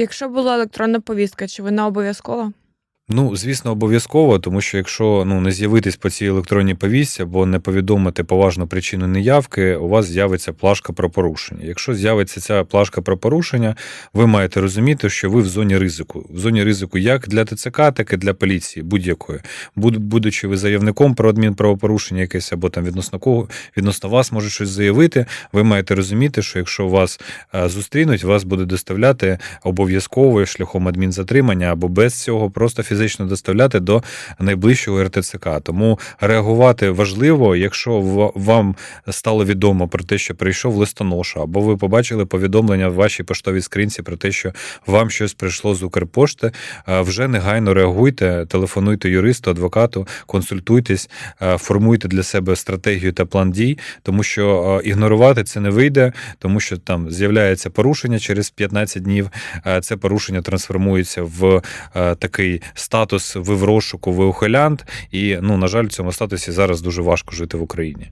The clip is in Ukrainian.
Якщо була електронна повістка, чи вона обов'язкова? Ну, звісно, обов'язково, тому що якщо ну не з'явитись по цій електронній повістці або не повідомити поважну причину неявки, у вас з'явиться плашка про порушення. Якщо з'явиться ця плашка про порушення, ви маєте розуміти, що ви в зоні ризику. В зоні ризику як для ТЦК, так і для поліції, будь-якої. Будучи ви заявником про адмінправопорушення якесь або там відносно кого відносно вас може щось заявити, ви маєте розуміти, що якщо вас е, зустрінуть, вас буде доставляти обов'язково шляхом адмінзатримання або без цього просто фізично доставляти до найближчого РТЦК. Тому реагувати важливо, якщо вам стало відомо про те, що прийшов листоноша, або ви побачили повідомлення в вашій поштовій скринці про те, що вам щось прийшло з Укрпошти, е, вже негайно реагуйте, телефонуйте юристу, адвокату, консультуйтесь, е, формуйте для себе стратегію та план дій, тому що е, ігнорувати це не вийде, тому що там з'являється порушення через 15 днів. Це порушення трансформується в такий статус ви в розшуку, ви ухилянт. І ну на жаль, в цьому статусі зараз дуже важко жити в Україні.